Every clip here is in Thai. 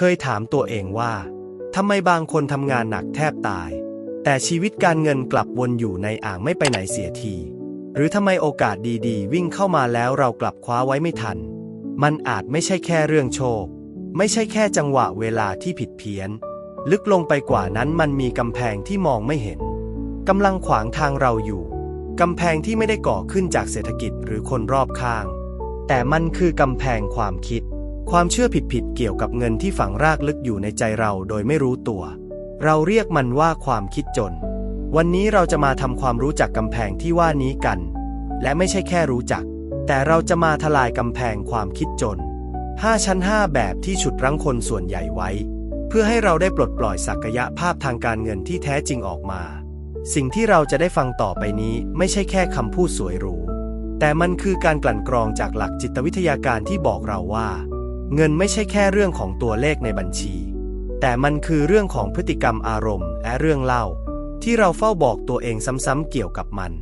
เคยถามตัวเองว่าทำไมบางคนทำงานหนักแทบตาย แต่ชีวิตการเงินกลับวนอยู่ในอ่างไม่ไปไหนเสียที หรือทำไมโอกาสดีๆ วิ่งเข้ามาแล้วเรากลับคว้าไว้ไม่ทัน มันอาจไม่ใช่แค่เรื่องโชค ไม่ใช่แค่จังหวะเวลาที่ผิดเพี้ยน ลึกลงไปกว่านั้นมันมีกำแพงที่มองไม่เห็นกำลังขวางทางเราอยู่กำแพงที่ไม่ได้ก่อขึ้นจากเศรษฐกิจหรือคนรอบข้าง แต่มันคือกำแพงความคิด ความเชื่อผิดๆเกี่ยวกับเงินที่ฝังรากลึกอยู่ในใจเราโดยไม่รู้ตัว เราเรียกมันว่าความคิดจน วันนี้เราจะมาทำความรู้จักกำแพงที่ว่านี้กัน และไม่ใช่แค่รู้จัก แต่เราจะมาทลายกำแพงความคิดจน 5 ชั้น 5 แบบที่ฉุดรั้งคนส่วนใหญ่ไว้ เพื่อให้เราได้ปลดปล่อยศักยภาพทางการเงินที่แท้จริงออกมา สิ่งที่เราจะได้ฟังต่อไปนี้ไม่ใช่แค่คำพูดสวยหรู แต่มันคือการกลั่นกรองจากหลักจิตวิทยาการที่บอกเราว่า เงินไม่ใช่แค่เรื่องของตัวเลขในบัญชี แต่มันคือเรื่องของพฤติกรรมอารมณ์และเรื่องเล่า ที่เราเฝ้าบอกตัวเองซ้ำๆเกี่ยวกับมัน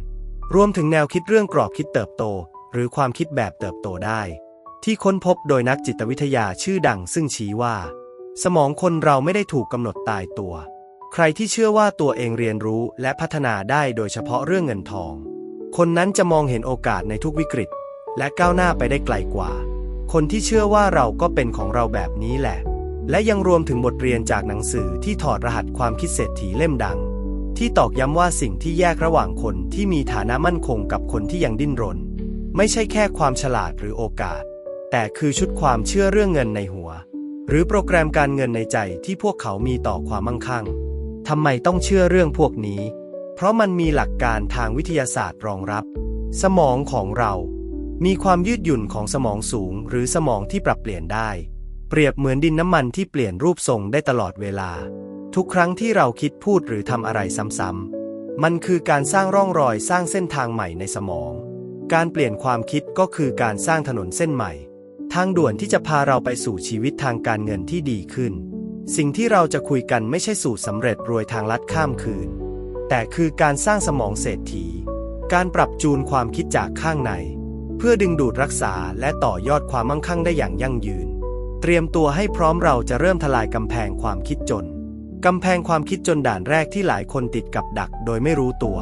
รวมถึงแนวคิดเรื่องกรอบคิดเติบโต หรือความคิดแบบเติบโตได้ ที่ค้นพบโดยนักจิตวิทยาชื่อดังซึ่งชี้ว่า สมองคนเราไม่ได้ถูกกำหนดตายตัว ใครที่เชื่อว่าตัวเองเรียนรู้และพัฒนาได้โดยเฉพาะเรื่องเงินทอง คนนั้นจะมองเห็นโอกาสในทุกวิกฤต และก้าวหน้าไปได้ไกลกว่า คนที่เชื่อว่าเราก็เป็นของเราแบบนี้แหละ และยังรวมถึงบทเรียนจากหนังสือที่ถอดรหัสความคิดเศรษฐีเล่มดัง ที่ตอกย้ำว่าสิ่งที่แยกระหว่างคนที่มีฐานะมั่นคงกับคนที่ยังดิ้นรน ไม่ใช่แค่ความฉลาดหรือโอกาส แต่คือชุดความเชื่อเรื่องเงินในหัว หรือโปรแกรมการเงินในใจที่พวกเขามีต่อความมั่งคั่งทำไมต้องเชื่อเรื่องพวกนี้ เพราะมันมีหลักการทางวิทยาศาสตร์รองรับ สมองของเรา มีความยืดหยุ่นของสมองสูงหรือสมองที่ปรับเปลี่ยนได้ เปรียบเหมือนดินน้ำมันที่เปลี่ยนรูปทรงได้ตลอดเวลา ทุกครั้งที่เราคิดพูดหรือทำอะไรซ้ำๆมันคือการสร้างร่องรอยสร้างเส้นทางใหม่ในสมอง การเปลี่ยนความคิดก็คือการสร้างถนนเส้นใหม่ ทางด่วนที่จะพาเราไปสู่ชีวิตทางการเงินที่ดีขึ้น สิ่งที่เราจะคุยกันไม่ใช่สูตรสำเร็จรวยทางลัดข้ามคืน แต่คือการสร้างสมองเศรษฐี การปรับจูนความคิดจากข้างใน เพื่อดึงดูดรักษาและต่อยอดความมั่งคั่งได้อย่างยั่งยืน เตรียมตัวให้พร้อมเราจะเริ่มทลายกำแพงความคิดจน กำแพงความคิดจนด่านแรกที่หลายคนติดกับดักโดยไม่รู้ตัว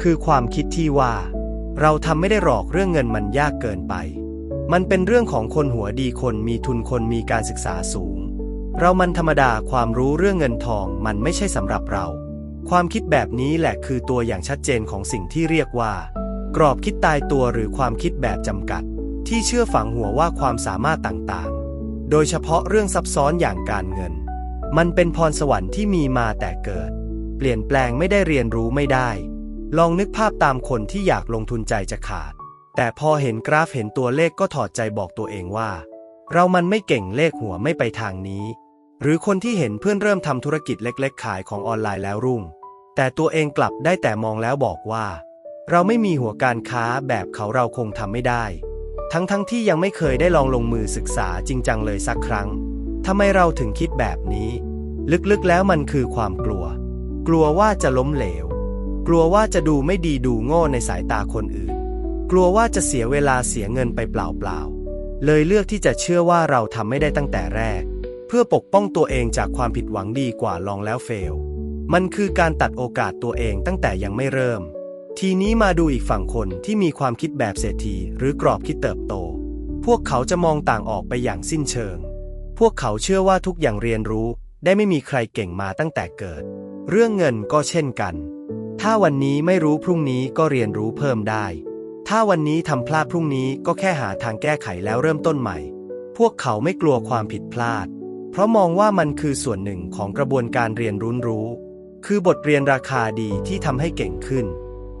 คือความคิดที่ว่า เราทำไม่ได้หรอกเรื่องเงินมันยากเกินไป มันเป็นเรื่องของคนหัวดีคนมีทุนคนมีการศึกษาสูง เรามันธรรมดาความรู้เรื่องเงินทองมันไม่ใช่สำหรับเรา ความคิดแบบนี้แหละคือตัวอย่างชัดเจนของสิ่งที่เรียกว่า กรอบคิดตายตัวหรือความคิดแบบจำกัด ที่เชื่อฝังหัวว่าความสามารถต่างๆ โดยเฉพาะเรื่องซับซ้อนอย่างการเงิน มันเป็นพรสวรรค์ที่มีมาแต่เกิด เปลี่ยนแปลงไม่ได้เรียนรู้ไม่ได้ ลองนึกภาพตามคนที่อยากลงทุนใจจะขาด แต่พอเห็นกราฟเห็นตัวเลขก็ถอดใจบอกตัวเองว่า เรามันไม่เก่งเลขหัวไม่ไปทางนี้ หรือคนที่เห็นเพื่อนเริ่มทำธุรกิจเล็ก ๆ ขายของออนไลน์แล้วรุ่ง แต่ตัวเองกลับได้แต่มองแล้วบอกว่า เราไม่มีหัวการค้าแบบเขาเราคงทำไม่ได้ ทั้งๆทที่ยังไม่เคยได้ลองลงมือศึกษาจริงจังเลยสักครั้งทำไมเราถึงคิดแบบนี้ ลึกๆแล้วมันคือความกลัว กลัวว่าจะล้มเหลว กลัวว่าจะดูไม่ดีดูโง่ในสายตาคนอื่น กลัวว่าจะเสียเวลาเสียเงินไปเปล่าๆเลยเลือกที่จะเชื่อว่าเราทำไม่ได้ตั้งแต่แรก เพื่อปกป้องตัวเองจากความผิดหวังดีกว่าลองแล้วเฟล มันคือการตัดโอกาสตัวเองตั้งแต่ยังไม่เริ่ม ทีนี้มาดูอีกฝั่งคนที่มีความคิดแบบเศรษฐีหรือกรอบคิดเติบโต พวกเขาจะมองต่างออกไปอย่างสิ้นเชิง พวกเขาเชื่อว่าทุกอย่างเรียนรู้ได้ไม่มีใครเก่งมาตั้งแต่เกิด เรื่องเงินก็เช่นกัน ถ้าวันนี้ไม่รู้พรุ่งนี้ก็เรียนรู้เพิ่มได้ ถ้าวันนี้ทำพลาดพรุ่งนี้ก็แค่หาทางแก้ไขแล้วเริ่มต้นใหม่ พวกเขาไม่กลัวความผิดพลาด เพราะมองว่ามันคือส่วนหนึ่งของกระบวนการเรียนรู้รู้ คือบทเรียนราคาดีที่ทำให้เก่งขึ้น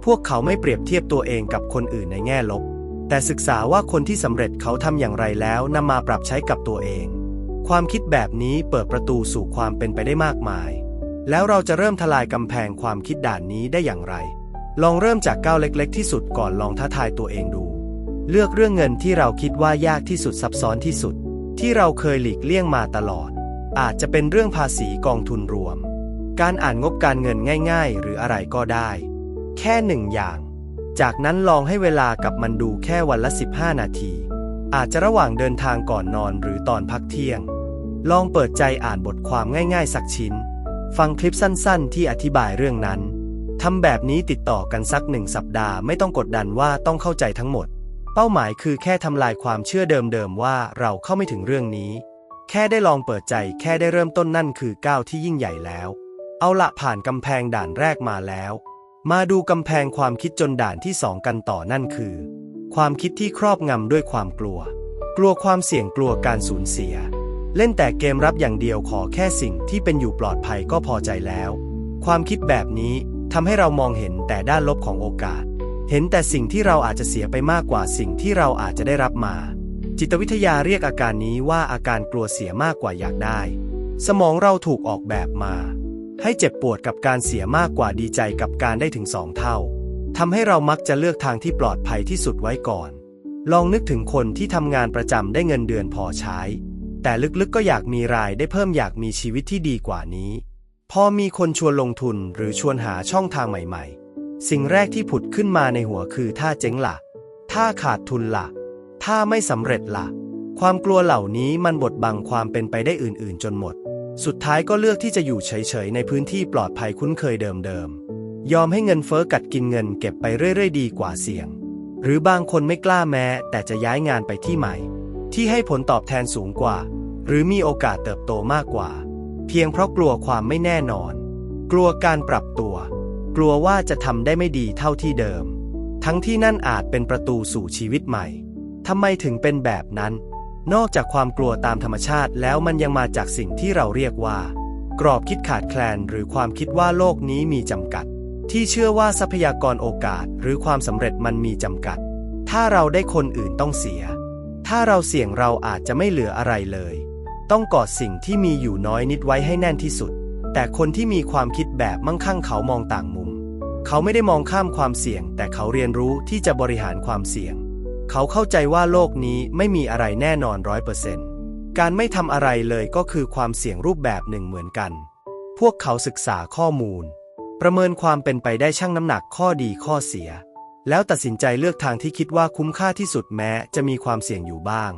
พวกเขาไม่เปรียบเทียบตัวเองกับคนอื่นในแง่ลบ แต่ศึกษาว่าคนที่สำเร็จเขาทำอย่างไรแล้วนำมาปรับใช้กับตัวเอง ความคิดแบบนี้เปิดประตูสู่ความเป็นไปได้มากมาย แล้วเราจะเริ่มทลายกำแพงความคิดด่านนี้ได้อย่างไร ลองเริ่มจากก้าวเล็กๆ ที่สุดก่อนลองท้าทายตัวเองดู เลือกเรื่องเงินที่เราคิดว่ายากที่สุดซับซ้อนที่สุด ที่เราเคยหลีกเลี่ยงมาตลอด อาจจะเป็นเรื่องภาษีกองทุนรวม การอ่านงบการเงินง่าย ๆ หรืออะไรก็ได้ แค่หนึ่งอย่าง จากนั้นลองให้เวลากับมันดูแค่วันละ 15 นาที อาจจะระหว่างเดินทางก่อนนอนหรือตอนพักเที่ยง ลองเปิดใจอ่านบทความง่ายๆ สักชิ้น ฟังคลิปสั้นๆ ที่อธิบายเรื่องนั้นทำแบบนี้ติดต่อกันสักหนึ่งสัปดาห์ไม่ต้องกดดันว่าต้องเข้าใจทั้งหมด เป้าหมายคือแค่ทำลายความเชื่อเดิมๆว่าเราเข้าไม่ถึงเรื่องนี้ แค่ได้ลองเปิดใจแค่ได้เริ่มต้นนั่นคือก้าวที่ยิ่งใหญ่แล้ว เอาละผ่านกำแพงด่านแรกมาแล้ว มาดูกำแพงความคิดจนด่านที่สองกันต่อนั่นคือ ความคิดที่ครอบงำด้วยความกลัว กลัวความเสี่ยงกลัวการสูญเสีย เล่นแต่เกมรับอย่างเดียวขอแค่สิ่งที่เป็นอยู่ปลอดภัยก็พอใจแล้ว ความคิดแบบนี้ทำให้เรามองเห็นแต่ด้านลบของโอกาส เห็นแต่สิ่งที่เราอาจจะเสียไปมากกว่าสิ่งที่เราอาจจะได้รับมา จิตวิทยาเรียกอาการนี้ว่าอาการกลัวเสียมากกว่าอยากได้ สมองเราถูกออกแบบมา ให้เจ็บปวดกับการเสียมากกว่าดีใจกับการได้ถึงสองเท่าทำให้เรามักจะเลือกทางที่ปลอดภัยที่สุดไว้ก่อน ลองนึกถึงคนที่ทำงานประจำได้เงินเดือนพอใช้ แต่ลึกๆก็อยากมีรายได้เพิ่มอยากมีชีวิตที่ดีกว่านี้ พอมีคนชวนลงทุนหรือชวนหาช่องทางใหม่ๆ สิ่งแรกที่ผุดขึ้นมาในหัวคือถ้าเจ๊งละ่ะ ถ้าขาดทุนละ่ะ ถ้าไม่สำเร็จละ่ะ ความกลัวเหล่านี้มันบดบังความเป็นไปได้อื่นๆ จนหมด สุดท้ายก็เลือกที่จะอยู่เฉยๆ ในพื้นที่ปลอดภัยคุ้นเคยเดิมๆ ยอมให้เงินเฟ้อกัดกินเงินเก็บไปเรื่อยๆ ดีกว่าเสี่ยง หรือบางคนไม่กล้าแม้ แต่จะย้ายงานไปที่ใหม่ ที่ให้ผลตอบแทนสูงกว่า หรือมีโอกาสเติบโตมากกว่า เพียงเพราะกลัวความไม่แน่นอน กลัวการปรับตัว กลัวว่าจะทำได้ไม่ดีเท่าที่เดิม ทั้งที่นั่นอาจเป็นประตูสู่ชีวิตใหม่ทำไมถึงเป็นแบบนั้น นอกจากความกลัวตามธรรมชาติแล้วมันยังมาจากสิ่งที่เราเรียกว่า กรอบคิดขาดแคลน หรือความคิดว่าโลกนี้มีจำกัด ที่เชื่อว่าทรัพยากรโอกาส หรือความสำเร็จมันมีจำกัด ถ้าเราได้คนอื่นต้องเสีย ถ้าเราเสี่ยงเราอาจจะไม่เหลืออะไรเลย ต้องกอดสิ่งที่มีอยู่น้อยนิดไว้ให้แน่นที่สุด แต่คนที่มีความคิดแบบมั่งคั่งเขามองต่างมุม เขาไม่ได้มองข้ามความเสี่ยง แต่เขาเรียนรู้ที่จะบริหารความเสี่ยง เขาเข้าใจว่าโลกนี้ไม่มีอะไรแน่นอนร้อยเปอร์เซนต์การไม่ทำอะไรเลยก็คือความเสี่ยงรูปแบบหนึ่งเหมือนกัน พวกเขาศึกษาข้อมูล ประเมินความเป็นไปได้ชั่งน้ำหนักข้อดีข้อเสีย แล้วตัดสินใจเลือกทางที่คิดว่าคุ้มค่าที่สุดแม้จะมีความเสี่ยงอยู่บ้าง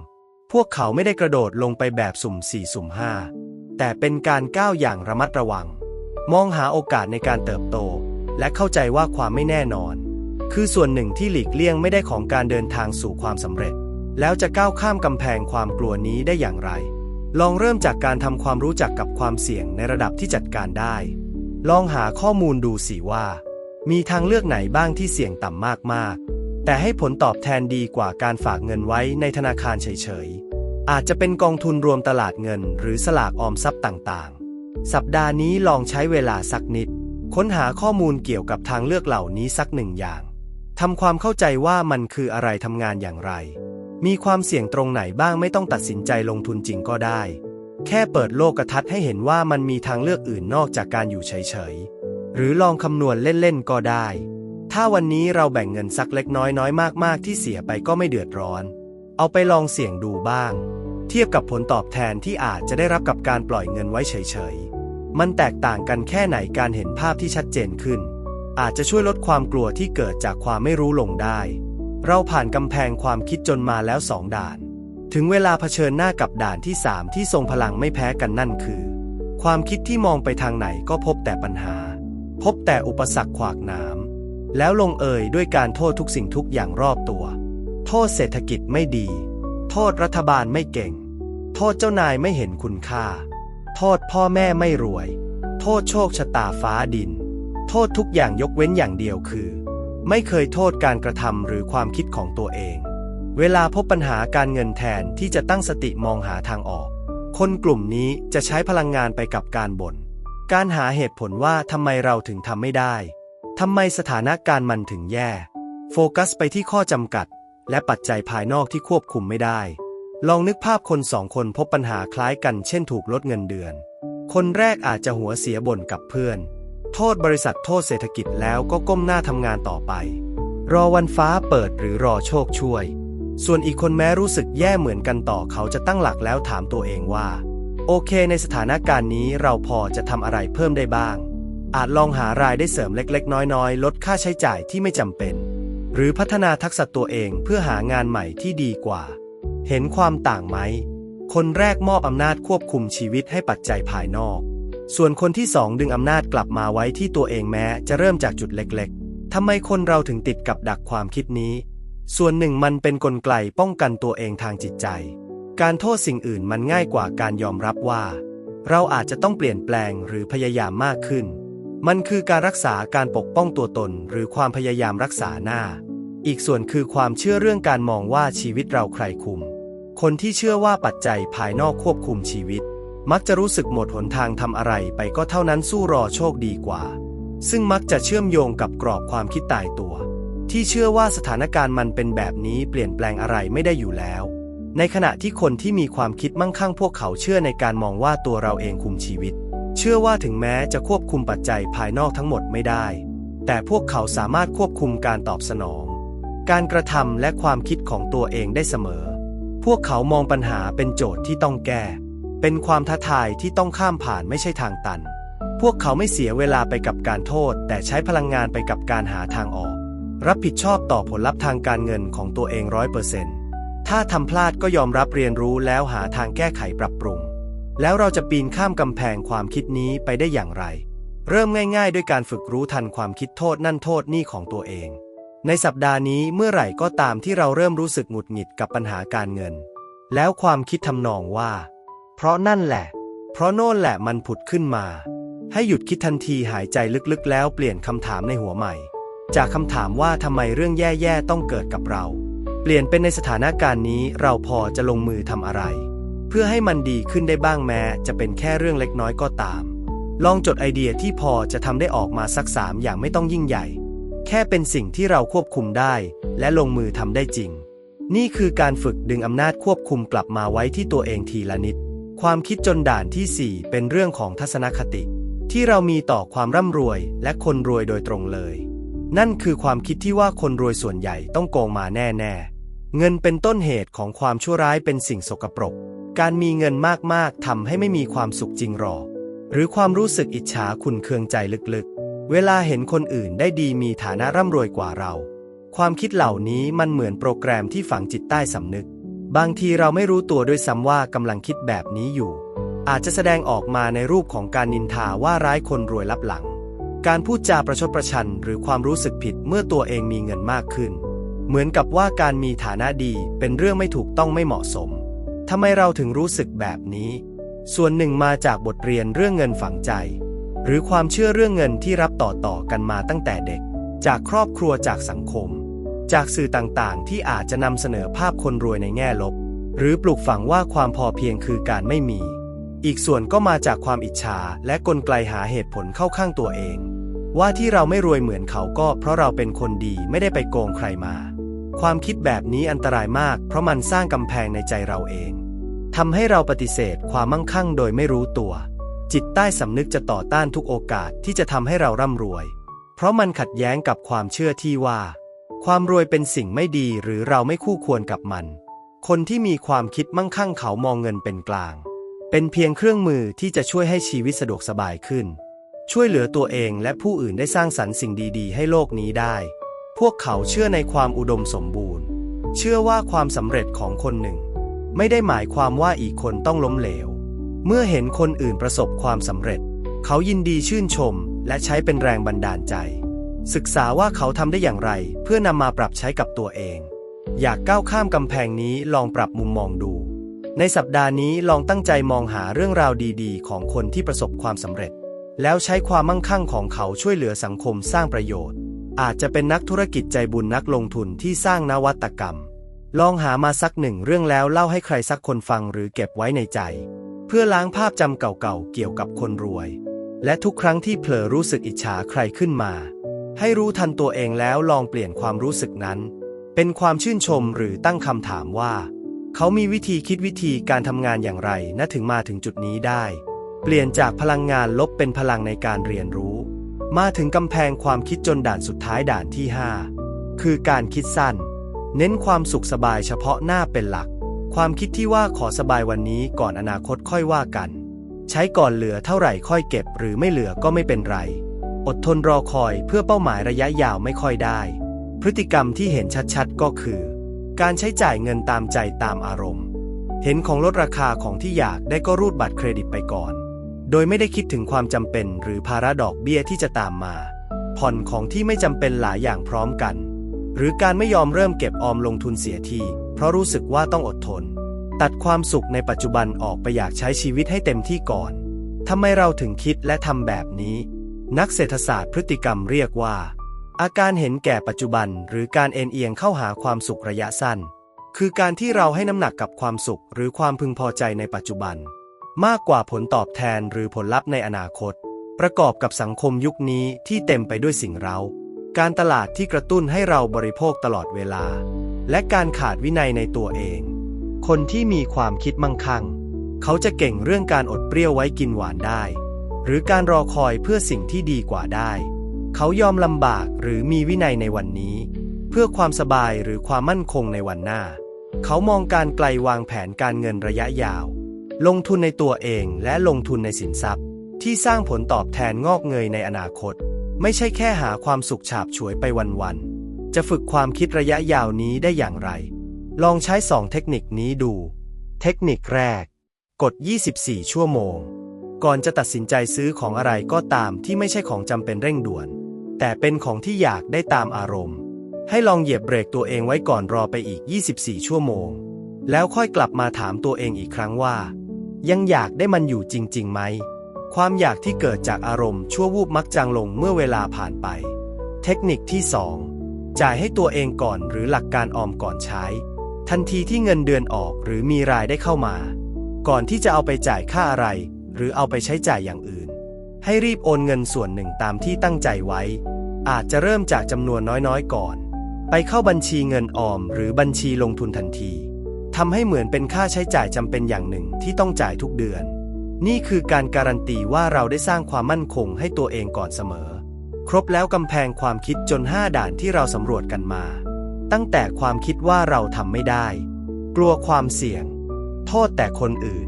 พวกเขาไม่ได้กระโดดลงไปแบบสุ่มสี่สุ่มห้าแต่เป็นการก้าวอย่างระมัดระวัง มองหาโอกาสในการเติบโต และเข้าใจว่าความไม่แน่นอน คือส่วนหนึ่งที่หลีกเลี่ยงไม่ได้ของการเดินทางสู่ความสำเร็จ แล้วจะก้าวข้ามกำแพงความกลัวนี้ได้อย่างไร ลองเริ่มจากการทำความรู้จักกับความเสี่ยงในระดับที่จัดการได้ ลองหาข้อมูลดูสิว่า มีทางเลือกไหนบ้างที่เสี่ยงต่ำมากๆ แต่ให้ผลตอบแทนดีกว่าการฝากเงินไว้ในธนาคารเฉยๆ อาจจะเป็นกองทุนรวมตลาดเงิน หรือสลากออมทรัพย์ต่างๆ สัปดาห์นี้ลองใช้เวลาสักนิด ค้นหาข้อมูลเกี่ยวกับทางเลือกเหล่านี้สักหนึ่งอย่าง ทำความเข้าใจว่ามันคืออะไรทำงานอย่างไร มีความเสี่ยงตรงไหนบ้างไม่ต้องตัดสินใจลงทุนจริงก็ได้ แค่เปิดโลกทัศน์ให้เห็นว่ามันมีทางเลือกอื่นนอกจากการอยู่เฉยๆ หรือลองคำนวณเล่นๆ ก็ได้ ถ้าวันนี้เราแบ่งเงินสักเล็กน้อยน้อยมากๆ ที่เสียไปก็ไม่เดือดร้อน เอาไปลองเสี่ยงดูบ้าง เทียบกับผลตอบแทนที่อาจจะได้รับกับการปล่อยเงินไว้เฉยๆ มันแตกต่างกันแค่ไหนการเห็นภาพที่ชัดเจนขึ้น อาจจะช่วยลดความกลัวที่เกิดจากความไม่รู้ลงได้ เราผ่านกำแพงความคิดจนมาแล้วสองด่าน ถึงเวลาเผชิญหน้ากับด่านที่สามที่ทรงพลังไม่แพ้กันนั่นคือ ความคิดที่มองไปทางไหนก็พบแต่ปัญหา พบแต่อุปสรรคขวากหนามแล้วลงเอยด้วยการโทษทุกสิ่งทุกอย่างรอบตัว โทษเศรษฐกิจไม่ดี โทษรัฐบาลไม่เก่ง โทษเจ้านายไม่เห็นคุณค่า โทษพ่อแม่ไม่รวย โทษโชคชะตาฟ้าดิน โทษทุกอย่างยกเว้นอย่างเดียวคือ ไม่เคยโทษการกระทำหรือความคิดของตัวเอง เวลาพบปัญหาการเงินแทนที่จะตั้งสติมองหาทางออก คนกลุ่มนี้จะใช้พลังงานไปกับการบ่น การหาเหตุผลว่าทำไมเราถึงทำไม่ได้ทำไมสถานการณ์มันถึงแย่ โฟกัสไปที่ข้อจำกัด และปัจจัยภายนอกที่ควบคุมไม่ได้ ลองนึกภาพคนสองคนพบปัญหาคล้ายกันเช่นถูกลดเงินเดือน คนแรกอาจจะหัวเสียบ่นกับเพื่อน โทษบริษัทโทษเศรษฐกิจแล้วก็ก้มหน้าทำงานต่อไป รอวันฟ้าเปิดหรือรอโชคช่วย ส่วนอีกคนแม้รู้สึกแย่เหมือนกันต่อเขาจะตั้งหลักแล้วถามตัวเองว่า โอเค ในสถานการณ์นี้เราพอจะทำอะไรเพิ่มได้บ้าง อาจลองหารายได้เสริมเล็กๆ น้อยๆ ลดค่าใช้จ่ายที่ไม่จำเป็น หรือพัฒนาทักษะตัวเองเพื่อหางานใหม่ที่ดีกว่า เห็นความต่างไหมคนแรกมอบอำนาจควบคุมชีวิตให้ปัจจัยภายนอก ส่วนคนที่สองดึงอำนาจกลับมาไว้ที่ตัวเองแม้จะเริ่มจากจุดเล็กๆ ทำไมคนเราถึงติดกับดักความคิดนี้ ส่วนหนึ่งมันเป็นนกลไกป้องกันตัวเองทางจิตใจ การโทษสิ่งอื่นมันง่ายกว่าการยอมรับว่า เราอาจจะต้องเปลี่ยนแปลงหรือพยายามมากขึ้น มันคือการรักษาการปกป้องตัวตนหรือความพยายามรักษาหน้า อีกส่วนคือความเชื่อเรื่องการมองว่าชีวิตเราใครคุม คนที่เชื่อว่าปัจจัยภายนอกควบคุมชีวิต มักจะรู้สึกหมดหนทางทำอะไรไปก็เท่านั้นสู้รอโชคดีกว่า ซึ่งมักจะเชื่อมโยงกับกรอบความคิดตายตัว ที่เชื่อว่าสถานการณ์มันเป็นแบบนี้เปลี่ยนแปลงอะไรไม่ได้อยู่แล้ว ในขณะที่คนที่มีความคิดมั่งคั่งพวกเขาเชื่อในการมองว่าตัวเราเองคุมชีวิต เชื่อว่าถึงแม้จะควบคุมปัจจัยภายนอกทั้งหมดไม่ได้ แต่พวกเขาสามารถควบคุมการตอบสนอง การกระทำและความคิดของตัวเองได้เสมอ พวกเขามองปัญหาเป็นโจทย์ที่ต้องแก้ เป็นความท้าทายที่ต้องข้ามผ่านไม่ใช่ทางตัน พวกเขาไม่เสียเวลาไปกับการโทษ แต่ใช้พลังงานไปกับการหาทางออก รับผิดชอบต่อผลลัพธ์ทางการเงินของตัวเองร้อยเปอร์เซ็นต์ถ้าทำพลาดก็ยอมรับเรียนรู้แล้วหาทางแก้ไขปรับปรุง แล้วเราจะปีนข้ามกำแพงความคิดนี้ไปได้อย่างไร เริ่มง่าย ๆ ด้วยการฝึกรู้ทันความคิดโทษนั่นโทษนี่ของตัวเอง ในสัปดาห์นี้เมื่อไหร่ก็ตามที่เราเริ่มรู้สึกหงุดหงิดกับปัญหาการเงิน แล้วความคิดทำนองว่า เพราะนั่นแหละ เพราะโน่นแหละมันผุดขึ้นมา ให้หยุดคิดทันทีหายใจลึกๆ แล้วเปลี่ยนคำถามในหัวใหม่ จากคำถามว่าทำไมเรื่องแย่ๆต้องเกิดกับเรา เปลี่ยนเป็นในสถานการณ์นี้เราพอจะลงมือทำอะไร เพื่อให้มันดีขึ้นได้บ้างแม้ จะเป็นแค่เรื่องเล็กน้อยก็ตาม ลองจดไอเดียที่พอจะทำได้ออกมาสักสามอย่างไม่ต้องยิ่งใหญ่ แค่เป็นสิ่งที่เราควบคุมได้ และลงมือทำได้จริง นี่คือการฝึกดึงอำนาจควบคุมกลับมาไว้ที่ตัวเองทีละนิด ความคิดจนด่านที่ 4 เป็นเรื่องของทัศนคติ ที่เรามีต่อความร่ำรวยและคนรวยโดยตรงเลย นั่นคือความคิดที่ว่าคนรวยส่วนใหญ่ต้องโกงมาแน่ๆ เงินเป็นต้นเหตุของความชั่วร้ายเป็นสิ่งสกปรก การมีเงินมากๆทำให้ไม่มีความสุขจริงหรอ หรือความรู้สึกอิจฉาขุนเคืองใจลึกๆ เวลาเห็นคนอื่นได้ดีมีฐานะร่ำรวยกว่าเรา ความคิดเหล่านี้มันเหมือนโปรแกรมที่ฝังจิตใต้สำนึก บางทีเราไม่รู้ตัวด้วยซ้ำว่ากำลังคิดแบบนี้อยู่ อาจจะแสดงออกมาในรูปของการนินทาว่าร้ายคนรวยลับหลัง การพูดจาประชดประชันหรือความรู้สึกผิดเมื่อตัวเองมีเงินมากขึ้น เหมือนกับว่าการมีฐานะดีเป็นเรื่องไม่ถูกต้องไม่เหมาะสมทำไมเราถึงรู้สึกแบบนี้ ส่วนหนึ่งมาจากบทเรียนเรื่องเงินฝังใจ หรือความเชื่อเรื่องเงินที่รับต่อต่อกันมาตั้งแต่เด็ก จากครอบครัวจากสังคม จากสื่อต่างๆ ที่อาจจะนำเสนอภาพคนรวยในแง่ลบ หรือปลูกฝังว่าความพอเพียงคือการไม่มี อีกส่วนก็มาจากความอิจฉาและกลไกหาเหตุผลเข้าข้างตัวเอง ว่าที่เราไม่รวยเหมือนเขาก็เพราะเราเป็นคนดีไม่ได้ไปโกงใครมา ความคิดแบบนี้อันตรายมาก เพราะมันสร้างกำแพงในใจเราเองทำให้เราปฏิเสธความมั่งคั่งโดยไม่รู้ตัว จิตใต้สำนึกจะต่อต้านทุกโอกาสที่จะทำให้เราร่ำรวย เพราะมันขัดแย้งกับความเชื่อที่ว่า ความรวยเป็นสิ่งไม่ดีหรือเราไม่คู่ควรกับมัน คนที่มีความคิดมั่งคั่งเขามองเงินเป็นกลาง เป็นเพียงเครื่องมือที่จะช่วยให้ชีวิตสะดวกสบายขึ้น ช่วยเหลือตัวเองและผู้อื่นได้สร้างสรรค์สิ่งดีๆ ให้โลกนี้ได้ พวกเขาเชื่อในความอุดมสมบูรณ์ เชื่อว่าความสำเร็จของคนหนึ่ง ไม่ได้หมายความว่าอีกคนต้องล้มเหลว เมื่อเห็นคนอื่นประสบความสำเร็จ เขายินดีชื่นชมและใช้เป็นแรงบันดาลใจ ศึกษาว่าเขาทำได้อย่างไร เพื่อนำมาปรับใช้กับตัวเอง อยากก้าวข้ามกำแพงนี้ลองปรับมุมมองดู ในสัปดาห์นี้ลองตั้งใจมองหาเรื่องราวดีๆ ของคนที่ประสบความสำเร็จ แล้วใช้ความมั่งคั่งของเขาช่วยเหลือสังคมสร้างประโยชน์ อาจจะเป็นนักธุรกิจใจบุญนักลงทุนที่สร้างนวัตกรรม ลองหามาสักหนึ่งเรื่องแล้วเล่าให้ใครสักคนฟังหรือเก็บไว้ในใจ เพื่อล้างภาพจำเก่าๆเกี่ยวกับคนรวย และทุกครั้งที่เผลอรู้สึกอิจฉาใครขึ้นมา ให้รู้ทันตัวเองแล้วลองเปลี่ยนความรู้สึกนั้น เป็นความชื่นชมหรือตั้งคำถามว่า เขามีวิธีคิดวิธีการทำงานอย่างไรนะถึงมาถึงจุดนี้ได้ เปลี่ยนจากพลังงานลบเป็นพลังในการเรียนรู้ มาถึงกำแพงความคิดจนด่านสุดท้ายด่านที่ 5 คือการคิดสั้น เน้นความสุขสบายเฉพาะหน้าเป็นหลัก ความคิดที่ว่าขอสบายวันนี้ก่อนอนาคตค่อยว่ากัน ใช้ก่อนเหลือเท่าไหร่ค่อยเก็บ หรือไม่เหลือก็ไม่เป็นไร อดทนรอคอยเพื่อเป้าหมายระยะยาวไม่ค่อยได้ พฤติกรรมที่เห็นชัดๆ ก็คือ การใช้จ่ายเงินตามใจตามอารมณ์ เห็นของลดราคาของที่อยากได้ก็รูดบัตรเครดิตไปก่อน โดยไม่ได้คิดถึงความจำเป็นหรือภาระดอกเบี้ยที่จะตามมา ผ่อนของที่ไม่จำเป็นหลายอย่างพร้อมกัน หรือการไม่ยอมเริ่มเก็บออมลงทุนเสียที เพราะรู้สึกว่าต้องอดทน ตัดความสุขในปัจจุบันออกไปอยากใช้ชีวิตให้เต็มที่ก่อนทำไมเราถึงคิดและทำแบบนี้ นักเศรษฐศาสตร์พฤติกรรมเรียกว่า อาการเห็นแก่ปัจจุบันหรือการเอ็นเอียงเข้าหาความสุขระยะสั้น คือการที่เราให้น้ำหนักกับความสุขหรือความพึงพอใจในปัจจุบัน มากกว่าผลตอบแทนหรือผลลัพธ์ในอนาคต ประกอบกับสังคมยุคนี้ที่เต็มไปด้วยสิ่งเร้า การตลาดที่กระตุ้นให้เราบริโภคตลอดเวลา และการขาดวินัยในตัวเอง คนที่มีความคิดมั่งคั่ง เขาจะเก่งเรื่องการอดเปรี้ยวไว้กินหวานได้ หรือการรอคอยเพื่อสิ่งที่ดีกว่าได้ เขายอมลำบากหรือมีวินัยในวันนี้ เพื่อความสบายหรือความมั่นคงในวันหน้า เขามองการไกลวางแผนการเงินระยะยาว ลงทุนในตัวเองและลงทุนในสินทรัพย์ ที่สร้างผลตอบแทนงอกเงยในอนาคต ไม่ใช่แค่หาความสุขฉาบฉวยไปวันๆจะฝึกความคิดระยะยาวนี้ได้อย่างไร ลองใช้สองเทคนิคนี้ดู เทคนิคแรก กด 24 ชั่วโมง ก่อนจะตัดสินใจซื้อของอะไรก็ตามที่ไม่ใช่ของจำเป็นเร่งด่วน แต่เป็นของที่อยากได้ตามอารมณ์ ให้ลองเหยียบเบรกตัวเองไว้ก่อนรอไปอีก 24 ชั่วโมง แล้วค่อยกลับมาถามตัวเองอีกครั้งว่า ยังอยากได้มันอยู่จริงๆไหม ความอยากที่เกิดจากอารมณ์ชั่ววูบมักจางลงเมื่อเวลาผ่านไป เทคนิคที่ 2 จ่ายให้ตัวเองก่อนหรือหลักการออมก่อนใช้ ทันทีที่เงินเดือนออกหรือมีรายได้เข้ามา ก่อนที่จะเอาไปจ่ายค่าอะไร หรือเอาไปใช้จ่ายอย่างอื่น ให้รีบโอนเงินส่วนหนึ่งตามที่ตั้งใจไว้ อาจจะเริ่มจากจำนวนน้อยๆก่อน ไปเข้าบัญชีเงินออม หรือบัญชีลงทุนทันทีทำให้เหมือนเป็นค่าใช้จ่ายจำเป็นอย่างหนึ่งที่ต้องจ่ายทุกเดือน นี่คือการการันตีว่าเราได้สร้างความมั่นคงให้ตัวเองก่อนเสมอ ครบแล้วกำแพงความคิดจน 5 ด่านที่เราสำรวจกันมา ตั้งแต่ความคิดว่าเราทำไม่ได้ กลัวความเสี่ยง โทษแต่คนอื่น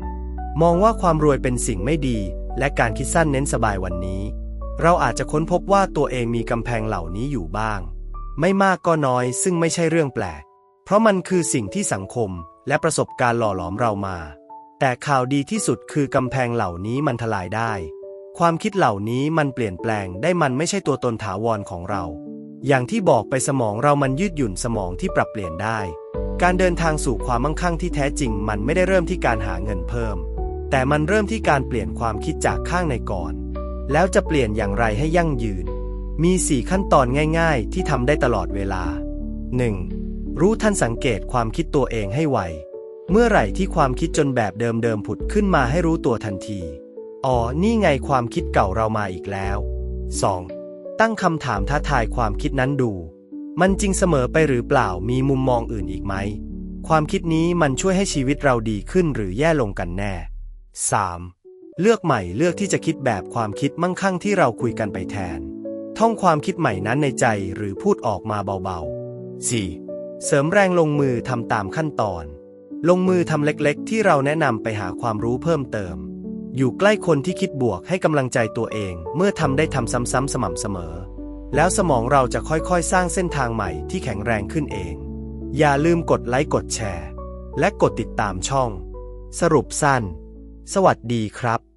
มองว่าความรวยเป็นสิ่งไม่ดี และการคิดสั้นเน้นสบายวันนี้ เราอาจจะค้นพบว่าตัวเองมีกำแพงเหล่านี้อยู่บ้าง ไม่มากก็น้อยซึ่งไม่ใช่เรื่องแปลก เพราะมันคือสิ่งที่สังคมและประสบการณ์หล่อหลอมเรามา แต่ข่าวดีที่สุดคือกำแพงเหล่านี้มันทลายได้ ความคิดเหล่านี้มันเปลี่ยนแปลงได้มันไม่ใช่ตัวตนถาวรของเรา อย่างที่บอกไปสมองเรามันยืดหยุ่นสมองที่ปรับเปลี่ยนได้ การเดินทางสู่ความมั่งคั่งที่แท้จริง มันไม่ได้เริ่มที่การหาเงินเพิ่ม แต่มันเริ่มที่การเปลี่ยนความคิดจากข้างในก่อน แล้วจะเปลี่ยนอย่างไรให้ยั่งยืน มี 4 ขั้นตอนง่ายๆ ที่ทำได้ตลอดเวลา 1. รู้ทันสังเกตความคิดตัวเองให้ไว เมื่อไหร่ที่ความคิดจนแบบเดิมๆผุดขึ้นมาให้รู้ตัวทันที อ๋อ นี่ไงความคิดเก่าเรามาอีกแล้ว 2. ตั้งคำถามท้าทายความคิดนั้นดู มันจริงเสมอไปหรือเปล่า มีมุมมองอื่นอีกไหม ความคิดนี้มันช่วยให้ชีวิตเราดีขึ้นหรือแย่ลงกันแน่ 3. เลือกใหม่เลือกที่จะคิดแบบความคิดมั่งคั่งที่เราคุยกันไปแทน ท่องความคิดใหม่นั้นในใจหรือพูดออกมาเบาๆ 4. เสริมแรงลงมือทำตามขั้นตอน ลงมือทำเล็กๆ ที่เราแนะนำไปหาความรู้เพิ่มเติม อยู่ใกล้คนที่คิดบวกให้กำลังใจตัวเอง เมื่อทำได้ทำซ้ำๆสม่ำเสมอ แล้วสมองเราจะค่อยๆ สร้างเส้นทางใหม่ที่แข็งแรงขึ้นเอง อย่าลืมกดไลค์กดแชร์ และกดติดตามช่อง สรุปสั้น สวัสดีครับ